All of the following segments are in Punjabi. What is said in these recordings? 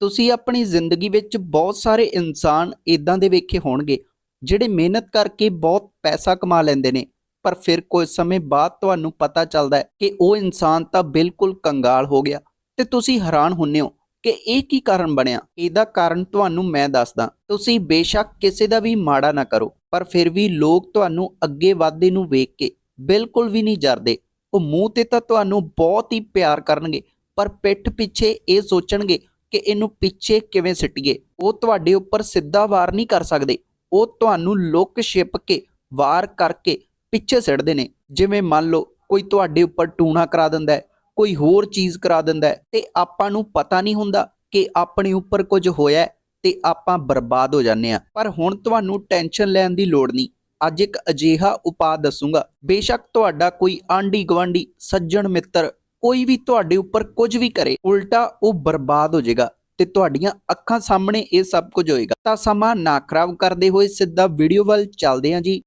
ਤੁਸੀਂ ਆਪਣੀ ਜ਼ਿੰਦਗੀ ਵਿੱਚ ਬਹੁਤ ਸਾਰੇ ਇਨਸਾਨ ਇਦਾਂ ਦੇ ਵੇਖੇ ਹੋਣਗੇ, ਜਿਹੜੇ ਮਿਹਨਤ ਕਰਕੇ ਬਹੁਤ ਪੈਸਾ ਕਮਾ ਲੈਂਦੇ ਨੇ, ਪਰ ਫਿਰ ਕੁਝ ਸਮੇਂ ਬਾਅਦ ਤੁਹਾਨੂੰ ਪਤਾ ਚੱਲਦਾ ਹੈ ਕਿ ਉਹ ਇਨਸਾਨ ਤਾਂ ਬਿਲਕੁਲ ਕੰਗਾਲ ਹੋ ਗਿਆ। ਤੇ ਤੁਸੀਂ ਹੈਰਾਨ ਹੁੰਨੇ ਹੋ ਕਿ ਇਹ ਕੀ ਕਾਰਨ ਬਣਿਆ? ਇਹਦਾ ਕਾਰਨ ਤੁਹਾਨੂੰ ਮੈਂ ਦੱਸਦਾ। ਤੁਸੀਂ ਬੇਸ਼ੱਕ ਕਿਸੇ ਦਾ ਵੀ ਮਾੜਾ ਨਾ ਕਰੋ, ਪਰ ਫਿਰ ਵੀ ਲੋਕ ਤੁਹਾਨੂੰ ਅੱਗੇ ਵਧਦੇ ਨੂੰ ਵੇਖ ਕੇ ਬਿਲਕੁਲ ਵੀ ਨਹੀਂ ਜਰਦੇ। ਉਹ ਮੂੰਹ ਤੇ ਤਾਂ ਤੁਹਾਨੂੰ ਬਹੁਤ ਹੀ ਪਿਆਰ ਕਰਨਗੇ, ਪਰ ਪਿੱਠ ਪਿੱਛੇ ਇਹ ਸੋਚਣਗੇ ਕਿ ਇਹਨੂੰ ਪਿੱਛੇ ਕਿਵੇਂ ਸਿੱਟੀਏ? ਉਹ ਤੁਹਾਡੇ ਉੱਪਰ ਸਿੱਧਾ ਵਾਰ ਨਹੀਂ ਕਰ ਸਕਦੇ। ਉਹ ਤੁਹਾਨੂੰ ਲੁੱਕ ਛਿਪ ਕੇ, ਵਾਰ ਕਰਕੇ ਪਿੱਛੇ ਸਿੱਟਦੇ ਨੇ। ਜਿਵੇਂ ਮੰਨ ਲਓ, ਕੋਈ ਤੁਹਾਡੇ ਉੱਪਰ ਟੂਣਾ ਕਰਾ ਦਿੰਦਾ ਹੈ, ਕੋਈ ਹੋਰ ਚੀਜ਼ ਕਰਾ ਦਿੰਦਾ ਹੈ, ਤੇ ਆਪਾਂ ਨੂੰ ਪਤਾ ਨਹੀਂ ਹੁੰਦਾ ਕਿ ਆਪਣੇ ਉੱਪਰ ਕੁਝ ਹੋਇਆ ਤੇ ਆਪਾਂ ਬਰਬਾਦ ਹੋ ਜਾਂਦੇ ਆ ਪਰ ਹੁਣ ਤੁਹਾਨੂੰ ਟੈਨਸ਼ਨ ਲੈਣ ਦੀ ਲੋੜ ਨਹੀਂ। ਅੱਜ ਇੱਕ ਅਜੀਹਾ ਉਪਾਅ ਦੱਸੂਗਾ। ਬੇਸ਼ੱਕ ਤੁਹਾਡਾ ਕੋਈ ਆਂਢੀ ਗਵਾਂਢੀ ਸੱਜਣ ਮਿੱਤਰ ਕੋਈ ਵੀ ਤੁਹਾਡੇ ਉੱਪਰ ਕੁਝ ਵੀ ਕਰੇ, ਉਲਟਾ ਉਹ ਬਰਬਾਦ ਹੋ ਜਾਏਗਾ ਤੇ ਤੁਹਾਡੀਆਂ ਅੱਖਾਂ ਸਾਹਮਣੇ ਇਹ ਸਭ ਕੁਝ ਹੋਏਗਾ। ਤਾਂ ਸਮਾਂ ਨਾ ਖਰਾਬ ਕਰਦੇ ਹੋਏ ਸਿੱਧਾ ਵੀਡੀਓ ਵੱਲ ਚੱਲਦੇ ਹਾਂ ਜੀ।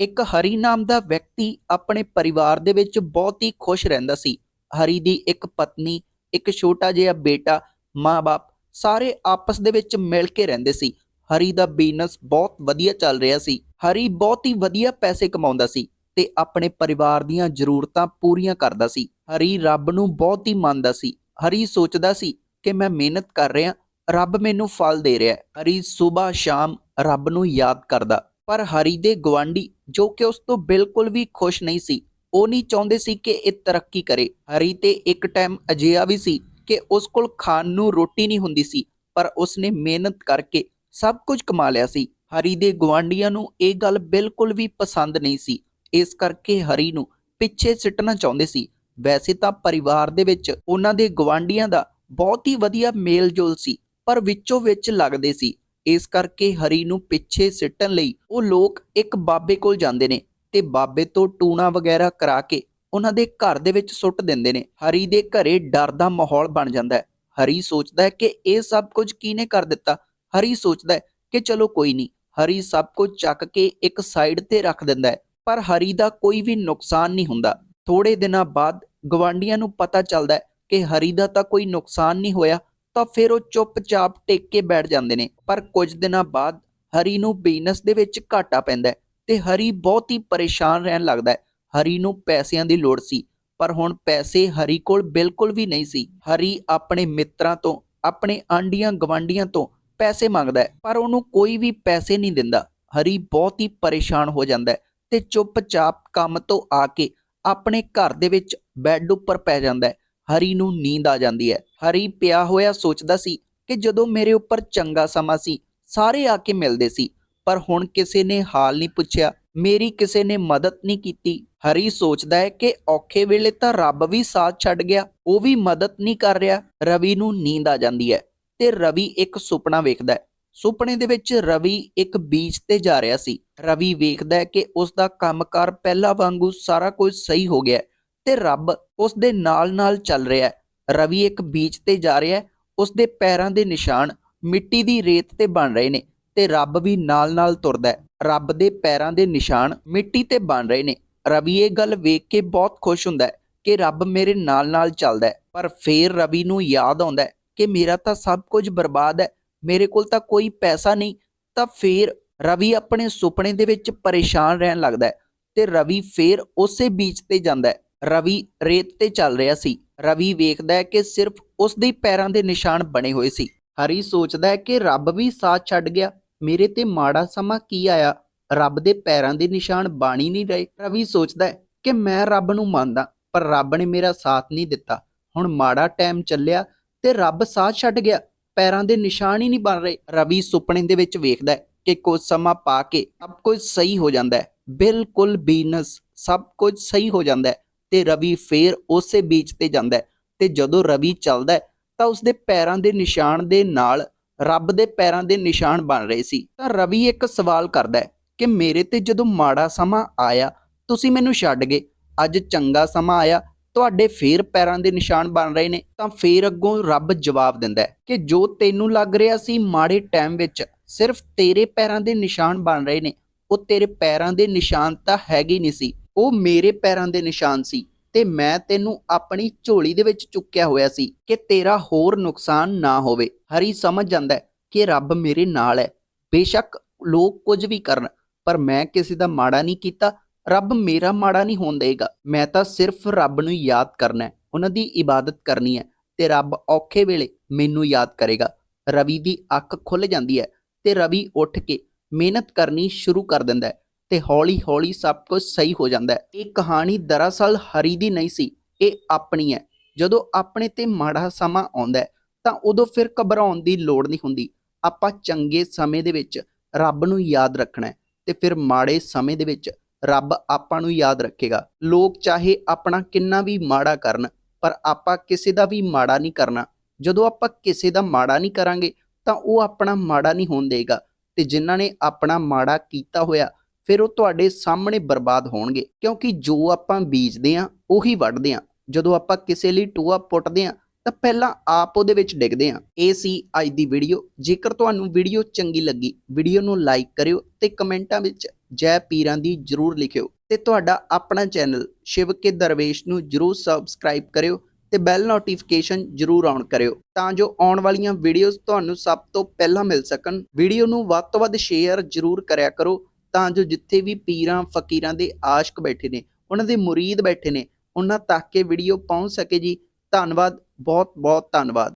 ਇੱਕ ਹਰੀ ਨਾਮ ਦਾ ਵਿਅਕਤੀ ਆਪਣੇ ਪਰਿਵਾਰ ਦੇ ਵਿੱਚ ਬਹੁਤ ਹੀ ਖੁਸ਼ ਰਹਿੰਦਾ ਸੀ। ਹਰੀ ਦੀ ਇੱਕ ਪਤਨੀ, ਇੱਕ ਛੋਟਾ ਜਿਹਾ ਬੇਟਾ, ਮਾਂ-ਬਾਪ ਸਾਰੇ ਆਪਸ ਦੇ ਵਿੱਚ ਮਿਲ ਕੇ ਰਹਿੰਦੇ ਸੀ। ਹਰੀ ਦਾ ਬਿਜ਼ਨਸ ਬਹੁਤ ਵਧੀਆ ਚੱਲ ਰਿਹਾ ਸੀ। ਹਰੀ ਬਹੁਤ ਹੀ ਵਧੀਆ ਪੈਸੇ ਕਮਾਉਂਦਾ ਸੀ ਤੇ ਆਪਣੇ ਪਰਿਵਾਰ ਦੀਆਂ ਜ਼ਰੂਰਤਾਂ ਪੂਰੀਆਂ ਕਰਦਾ ਸੀ। ਹਰੀ ਰੱਬ ਨੂੰ ਬਹੁਤ ਹੀ ਮੰਨਦਾ ਸੀ। ਹਰੀ ਸੋਚਦਾ ਸੀ ਕਿ ਮੈਂ ਮਿਹਨਤ ਕਰ ਰਿਹਾ, ਰੱਬ ਮੈਨੂੰ ਫਲ ਦੇ ਰਿਹਾ ਹੈ। ਹਰੀ ਸਵੇਰ ਸ਼ਾਮ ਰੱਬ ਨੂੰ ਯਾਦ ਕਰਦਾ। ਪਰ ਹਰੀ ਦੇ ਗਵਾਂਢੀ ਜੋ ਕਿ ਉਸ ਤੋਂ ਬਿਲਕੁਲ ਵੀ ਖੁਸ਼ ਨਹੀਂ ਸੀ, ਉਹ ਨਹੀਂ ਚਾਹੁੰਦੇ ਸੀ ਕਿ ਇਹ ਤਰੱਕੀ ਕਰੇ। ਹਰੀ ਤੇ ਇੱਕ ਟਾਈਮ ਅਜਿਹਾ ਵੀ ਸੀ ਕਿ ਉਸ ਕੋਲ ਖਾਣ ਨੂੰ ਰੋਟੀ ਨਹੀਂ ਹੁੰਦੀ ਸੀ, ਪਰ ਉਸਨੇ ਮਿਹਨਤ ਕਰਕੇ ਸਭ ਕੁਝ ਕਮਾ ਲਿਆ ਸੀ। ਹਰੀ ਦੇ ਗਵਾਂਢੀਆਂ ਨੂੰ ਇਹ ਗੱਲ ਬਿਲਕੁਲ ਵੀ ਪਸੰਦ ਨਹੀਂ ਸੀ। ਇਸ ਕਰਕੇ ਹਰੀ ਨੂੰ ਪਿੱਛੇ ਸਿੱਟਣਾ ਚਾਹੁੰਦੇ ਸੀ। ਵੈਸੇ ਤਾਂ ਪਰਿਵਾਰ ਦੇ ਵਿੱਚ ਉਹਨਾਂ ਦੇ ਗਵਾਂਢੀਆਂ ਦਾ ਬਹੁਤ ਹੀ ਵਧੀਆ ਮੇਲ ਸੀ, ਪਰ ਵਿੱਚੋਂ ਵਿੱਚ ਲੱਗਦੇ ਸੀ। ਇਸ ਕਰਕੇ ਹਰੀ ਨੂੰ ਪਿੱਛੇ ਸਿੱਟਣ ਲਈ ਉਹ ਲੋਕ ਇੱਕ ਬਾਬੇ ਕੋਲ ਜਾਂਦੇ ਨੇ ਤੇ ਬਾਬੇ ਤੋਂ ਟੂਣਾ ਵਗੈਰਾ ਕਰਾ ਕੇ ਉਹਨਾਂ ਦੇ ਘਰ ਦੇ ਵਿੱਚ ਸੁੱਟ ਦਿੰਦੇ ਨੇ। ਹਰੀ ਦੇ ਘਰੇ ਡਰ ਦਾ ਮਾਹੌਲ ਬਣ ਜਾਂਦਾ ਹੈ। ਹਰੀ ਸੋਚਦਾ ਹੈ ਕਿ ਇਹ ਸਭ ਕੁਝ ਕਿਹਨੇ ਕਰ ਦਿੱਤਾ? ਹਰੀ ਸੋਚਦਾ ਹੈ ਕਿ ਚਲੋ ਕੋਈ ਨਹੀਂ, ਹਰੀ ਸਭ ਕੁਝ ਚੱਕ ਕੇ ਇੱਕ ਸਾਈਡ ਤੇ ਰੱਖ ਦਿੰਦਾ ਹੈ, ਪਰ ਹਰੀ ਦਾ ਕੋਈ ਵੀ ਨੁਕਸਾਨ ਨਹੀਂ ਹੁੰਦਾ। ਥੋੜੇ ਦਿਨਾਂ ਬਾਅਦ ਗਵਾਂਡੀਆਂ ਨੂੰ ਪਤਾ ਚੱਲਦਾ ਹੈ ਕਿ ਹਰੀ ਦਾ ਤਾਂ ਕੋਈ ਨੁਕਸਾਨ ਨਹੀਂ ਹੋਇਆ, ਤਾਂ ਫਿਰ ਉਹ ਚੁੱਪਚਾਪ ਟੇਕ ਕੇ ਬੈਠ ਜਾਂਦੇ ਨੇ, ਪਰ ਕੁਝ ਦਿਨਾਂ ਬਾਅਦ ਹਰੀ ਨੂੰ ਬਿਜ਼ਨਸ ਦੇ ਵਿੱਚ ਘਾਟਾ ਪੈਂਦਾ ਤੇ ਹਰੀ ਬਹੁਤ ਹੀ ਪਰੇਸ਼ਾਨ ਰਹਿਣ ਲੱਗਦਾ ਹੈ। ਹਰੀ ਨੂੰ ਪੈਸਿਆਂ ਦੀ ਲੋੜ ਸੀ, ਪਰ ਹੁਣ ਪੈਸੇ ਹਰੀ ਕੋਲ ਬਿਲਕੁਲ ਵੀ ਨਹੀਂ ਸੀ। ਹਰੀ ਆਪਣੇ ਮਿੱਤਰਾਂ ਤੋਂ, ਆਪਣੇ ਆਂਡੀਆਂ ਗਵਾਂਡੀਆਂ ਤੋਂ ਪੈਸੇ ਮੰਗਦਾ ਹੈ, ਪਰ ਉਹਨੂੰ ਕੋਈ ਵੀ ਪੈਸੇ ਨਹੀਂ ਦਿੰਦਾ। ਹਰੀ ਬਹੁਤ ਹੀ ਪਰੇਸ਼ਾਨ ਹੋ ਜਾਂਦਾ ਹੈ ਤੇ ਚੁੱਪਚਾਪ ਕੰਮ ਤੋਂ ਆ ਕੇ ਆਪਣੇ ਘਰ ਦੇ ਵਿੱਚ ਬੈੱਡ ਉੱਪਰ ਪੈ ਜਾਂਦਾ ਹਰੀ ਨੂੰ ਨੀਂਦ ਆ ਜਾਂਦੀ ਹੈ। ਹਰੀ ਪਿਆ ਹੋਇਆ ਸੋਚਦਾ ਸੀ ਕਿ ਜਦੋਂ ਮੇਰੇ ਉੱਪਰ ਚੰਗਾ ਸਮਾਂ ਸੀ, ਸਾਰੇ ਆ ਕੇ ਮਿਲਦੇ ਸੀ, ਪਰ ਹੁਣ ਕਿਸੇ ਨੇ ਹਾਲ ਨਹੀਂ ਪੁੱਛਿਆ, ਮੇਰੀ ਕਿਸੇ ਨੇ ਮਦਦ ਨਹੀਂ ਕੀਤੀ। ਹਰੀ ਸੋਚਦਾ ਹੈ ਕਿ ਔਖੇ ਵੇਲੇ ਤਾਂ ਰੱਬ ਵੀ ਸਾਥ ਛੱਡ ਗਿਆ, ਉਹ ਵੀ ਮਦਦ ਨਹੀਂ ਕਰ ਰਿਹਾ। ਰਵੀ ਨੂੰ ਨੀਂਦ ਆ ਜਾਂਦੀ ਹੈ। ਤੇ ਰਵੀ ਇੱਕ ਸੁਪਨਾ ਵੇਖਦਾ ਹੈ। ਸੁਪਨੇ ਦੇ ਵਿੱਚ ਰਵੀ ਇੱਕ ਬੀਚ ਤੇ ਜਾ ਰਿਹਾ ਸੀ। ਰਵੀ ਵੇਖਦਾ ਹੈ ਕਿ ਉਸ ਦਾ ਕੰਮਕਾਰ ਪਹਿਲਾਂ ਵਾਂਗੂ ਸਾਰਾ ਕੁਝ ਸਹੀ ਹੋ ਗਿਆ ਤੇ ਰੱਬ ਉਸ ਦੇ ਨਾਲ-ਨਾਲ ਚੱਲ ਰਿਹਾ ਹੈ। ਰਵੀ ਇੱਕ ਬੀਚ ਤੇ ਜਾ ਰਿਹਾ ਹੈ। ਉਸ ਦੇ ਪੈਰਾਂ ਦੇ ਨਿਸ਼ਾਨ ਮਿੱਟੀ ਦੀ ਰੇਤ ਤੇ ਬਣ ਰਹੇ ਨੇ ਤੇ ਰੱਬ ਵੀ ਨਾਲ-ਨਾਲ ਤੁਰਦਾ ਹੈ। ਰੱਬ ਦੇ ਪੈਰਾਂ ਦੇ ਨਿਸ਼ਾਨ ਮਿੱਟੀ ਤੇ ਬਣ ਰਹੇ ਨੇ। ਰਵੀ ਇਹ ਗੱਲ ਵੇਖ ਕੇ ਬਹੁਤ ਖੁਸ਼ ਹੁੰਦਾ ਹੈ ਕਿ ਰੱਬ ਮੇਰੇ ਨਾਲ-ਨਾਲ ਚੱਲਦਾ ਹੈ। ਪਰ ਫੇਰ ਰਵੀ ਨੂੰ ਯਾਦ ਆਉਂਦਾ ਹੈ ਕਿ ਮੇਰਾ ਤਾਂ ਸਭ ਕੁਝ ਬਰਬਾਦ ਹੈ, ਮੇਰੇ ਕੋਲ ਤਾਂ ਕੋਈ ਪੈਸਾ ਨਹੀਂ, ਤਾਂ ਫੇਰ ਰਵੀ ਆਪਣੇ ਸੁਪਨੇ ਦੇ ਵਿੱਚ ਪਰੇਸ਼ਾਨ ਰਹਿਣ ਲੱਗਦਾ ਹੈ ਤੇ ਰਵੀ ਫੇਰ ਉਸੇ ਬੀਚ ਤੇ ਜਾਂਦਾ ਹੈ। ਰਵੀ ਰੇਤ ਤੇ ਚੱਲ ਰਿਹਾ ਸੀ। ਰਵੀ ਵੇਖਦਾ ਹੈ ਕਿ ਸਿਰਫ ਉਸ ਦੇ ਪੈਰਾਂ ਦੇ ਨਿਸ਼ਾਨ ਬਣੇ ਹੋਏ ਸੀ। ਹਰੀ ਸੋਚਦਾ ਹੈ ਕਿ ਰੱਬ ਵੀ ਸਾਥ ਛੱਡ ਗਿਆ। ਮੇਰੇ ਤੇ ਮਾੜਾ ਸਮਾਂ ਕੀ ਆਇਆ? ਰੱਬ ਦੇ ਪੈਰਾਂ ਦੇ ਨਿਸ਼ਾਨ ਬਾਣੀ ਨਹੀਂ ਰਹੇ। ਰਵੀ ਸੋਚਦਾ ਹੈ ਕਿ ਮੈਂ ਰੱਬ ਨੂੰ ਮੰਨਦਾ, ਪਰ ਰੱਬ ਨੇ ਮੇਰਾ ਸਾਥ ਨਹੀਂ ਦਿੱਤਾ। ਹੁਣ ਮਾੜਾ ਟਾਈਮ ਚੱਲਿਆ ਤੇ ਰੱਬ ਸਾਥ ਛੱਡ ਗਿਆ। ਪੈਰਾਂ ਦੇ ਨਿਸ਼ਾਨ ਹੀ ਨਹੀਂ ਬਣ ਰਹੇ। ਰਵੀ ਸੁਪਨੇ ਦੇ ਵਿੱਚ ਵੇਖਦਾ ਹੈ ਕਿ ਕੁਝ ਸਮਾਂ ਪਾ ਕੇ ਸਭ ਕੁਝ ਸਹੀ ਹੋ ਜਾਂਦਾ ਹੈ। ਬਿਲਕੁਲ ਬੀਨਸ ਸਭ ਕੁਝ ਸਹੀ ਹੋ ਜਾਂਦਾ ਹੈ ਤੇ ਰਵੀ ਫੇਰ ਉਸੇ ਬੀਚ ਤੇ ਜਾਂਦਾ ਹੈ ਤੇ ਜਦੋਂ ਰਵੀ ਚੱਲਦਾ ਹੈ ਤਾਂ ਉਸਦੇ ਪੈਰਾਂ ਦੇ ਨਿਸ਼ਾਨ ਦੇ ਨਾਲ ਰੱਬ ਦੇ ਪੈਰਾਂ ਦੇ ਨਿਸ਼ਾਨ ਬਣ ਰਹੇ ਸੀ। ਤਾਂ ਰਵੀ ਇੱਕ ਸਵਾਲ ਕਰਦਾ ਹੈ ਕਿ ਮੇਰੇ ਤੇ ਜਦੋਂ ਮਾੜਾ ਸਮਾਂ ਆਇਆ, ਤੁਸੀਂ ਮੈਨੂੰ ਛੱਡ ਗਏ। ਅੱਜ ਚੰਗਾ ਸਮਾਂ ਆਇਆ ਤੁਹਾਡੇ ਫੇਰ ਪੈਰਾਂ ਦੇ ਨਿਸ਼ਾਨ ਬਣ ਰਹੇ ਨੇ, ਤਾਂ ਫੇਰ ਅੱਗੋਂ ਰੱਬ ਜਵਾਬ ਦਿੰਦਾ ਹੈ ਕਿ ਜੋ ਤੈਨੂੰ ਲੱਗ ਰਿਹਾ ਸੀ ਮਾੜੇ ਟਾਈਮ ਵਿੱਚ, ਸਿਰਫ ਤੇਰੇ ਪੈਰਾਂ ਦੇ ਨਿਸ਼ਾਨ ਬਣ ਰਹੇ ਨੇ। ਉਹ ਤੇਰੇ ਪੈਰਾਂ ਦੇ ਨਿਸ਼ਾਨ ਤਾਂ ਹੈਗੇ ਨਹੀਂ ਸੀ, ਉਹ ਮੇਰੇ ਪੈਰਾਂ ਦੇ ਨਿਸ਼ਾਨ ਸੀ ਤੇ ਮੈਂ ਤੈਨੂੰ ਆਪਣੀ ਝੋਲੀ ਦੇ ਵਿੱਚ ਚੁੱਕਿਆ ਹੋਇਆ ਸੀ ਕਿ ਤੇਰਾ ਹੋਰ ਨੁਕਸਾਨ ਨਾ ਹੋਵੇ। ਹਰੀ ਸਮਝ ਜਾਂਦਾ ਹੈ ਕਿ ਰੱਬ ਮੇਰੇ ਨਾਲ ਹੈ। ਬੇਸ਼ੱਕ ਲੋਕ ਕੁਝ ਵੀ ਕਰਨ, ਪਰ ਮੈਂ ਕਿਸੇ ਦਾ ਮਾੜਾ ਨਹੀਂ ਕੀਤਾ ਰੱਬ ਮੇਰਾ ਮਾੜਾ ਨਹੀਂ ਹੋਣ ਦੇਗਾ। ਮੈਂ ਤਾਂ ਸਿਰਫ ਰੱਬ ਨੂੰ ਯਾਦ ਕਰਨਾ ਹੈ। ਉਹਨਾਂ ਦੀ ਇਬਾਦਤ ਕਰਨੀ ਹੈ ਤੇ ਰੱਬ ਔਖੇ ਵੇਲੇ ਮੈਨੂੰ ਯਾਦ ਕਰੇਗਾ। ਰਵੀ ਦੀ ਅੱਖ ਖੁੱਲ ਜਾਂਦੀ ਹੈ ਤੇ ਰਵੀ ਉੱਠ ਕੇ ਮਿਹਨਤ ਕਰਨੀ ਸ਼ੁਰੂ ਕਰ ਦਿੰਦਾ ਹੈ ਤੇ ਹੌਲੀ-ਹੌਲੀ ਸਭ ਕੁਝ ਸਹੀ ਹੋ ਜਾਂਦਾ ਹੈ। ਇਹ ਕਹਾਣੀ ਦਰਅਸਲ ਹਰੀ ਦੀ ਨਹੀਂ ਸੀ, ਇਹ ਆਪਣੀ ਹੈ। ਜਦੋਂ ਆਪਣੇ ਤੇ ਮਾੜਾ ਸਮਾਂ ਆਉਂਦਾ ਹੈ ਤਾਂ ਉਦੋਂ ਫਿਰ ਘਬਰਾਉਣ ਦੀ ਲੋੜ ਨਹੀਂ ਹੁੰਦੀ। ਆਪਾਂ ਚੰਗੇ ਸਮੇਂ ਦੇ ਵਿੱਚ ਰੱਬ ਨੂੰ ਯਾਦ ਰੱਖਣਾ ਤੇ ਫਿਰ ਮਾੜੇ ਸਮੇਂ ਦੇ ਵਿੱਚ ਰੱਬ ਆਪਾਂ ਨੂੰ ਯਾਦ ਰੱਖੇਗਾ। ਲੋਕ ਚਾਹੇ ਆਪਣਾ ਕਿੰਨਾ ਵੀ ਮਾੜਾ ਕਰਨ, ਪਰ ਆਪਾਂ ਕਿਸੇ ਦਾ ਵੀ ਮਾੜਾ ਨਹੀਂ ਕਰਨਾ। ਜਦੋਂ ਆਪਾਂ ਕਿਸੇ ਦਾ ਮਾੜਾ ਨਹੀਂ ਕਰਾਂਗੇ, ਤਾਂ ਉਹ ਆਪਣਾ ਮਾੜਾ ਨਹੀਂ ਹੋਣ ਦੇਗਾ। ਤੇ ਜਿਨ੍ਹਾਂ ਨੇ ਆਪਣਾ ਮਾੜਾ ਕੀਤਾ ਹੋਇਆ, ਫਿਰ ਉਹ ਤੁਹਾਡੇ ਸਾਹਮਣੇ ਬਰਬਾਦ ਹੋਣਗੇ। ਕਿਉਂਕਿ ਜੋ ਆਪਾਂ ਬੀਜਦੇ ਆ, ਉਹੀ ਵੱਢਦੇ ਆ। ਜਦੋਂ ਆਪਾਂ ਕਿਸੇ ਲਈ ਟੋਆ ਪੁੱਟਦੇ ਆ ਤਾਂ ਪਹਿਲਾਂ ਆਪ ਉਹਦੇ ਵਿੱਚ ਡਿੱਗਦੇ ਆ ਇਹ ਸੀ ਅੱਜ ਦੀ ਵੀਡੀਓ ਜੇਕਰ ਤੁਹਾਨੂੰ ਵੀਡੀਓ ਚੰਗੀ ਲੱਗੀ ਵੀਡੀਓ ਨੂੰ ਲਾਈਕ ਕਰਿਓ ਤੇ ਕਮੈਂਟਾਂ ਵਿੱਚ ਜੈ ਪੀਰਾਂ ਦੀ ਜਰੂਰ ਲਿਖਿਓ। ਤੇ ਤੁਹਾਡਾ ਆਪਣਾ ਚੈਨਲ ਸ਼ਿਵ ਕੇ ਦਰਵੇਸ਼ ਨੂੰ ਜਰੂਰ ਸਬਸਕ੍ਰਾਈਬ ਕਰਿਓ ਤੇ ਬੈਲ ਨੋਟੀਫਿਕੇਸ਼ਨ ਜਰੂਰ ਔਨ ਕਰਿਓ ਤਾਂ ਜੋ ਆਉਣ ਵਾਲੀਆਂ ਵੀਡੀਓਜ਼ ਤੁਹਾਨੂੰ ਸਭ ਤੋਂ ਪਹਿਲਾਂ ਮਿਲ ਸਕਣ। ਵੀਡੀਓ ਨੂੰ ਵੱਧ ਤੋਂ ਵੱਧ ਸ਼ੇਅਰ ਜਰੂਰ ਕਰਿਆ ਕਰੋ ਤਾਂ ਜੋ ਜਿੱਥੇ ਵੀ ਪੀਰਾਂ, ਫਕੀਰਾਂ ਦੇ ਆਸ਼ਕ ਬੈਠੇ ਨੇ, ਉਹਨਾਂ ਦੇ ਮੁਰੀਦ ਬੈਠੇ ਨੇ, ਉਹਨਾਂ ਤੱਕ ਇਹ ਵੀਡੀਓ ਪਹੁੰਚ ਸਕੇ ਜੀ। ਧੰਨਵਾਦ। ਬਹੁਤ ਬਹੁਤ ਧੰਨਵਾਦ।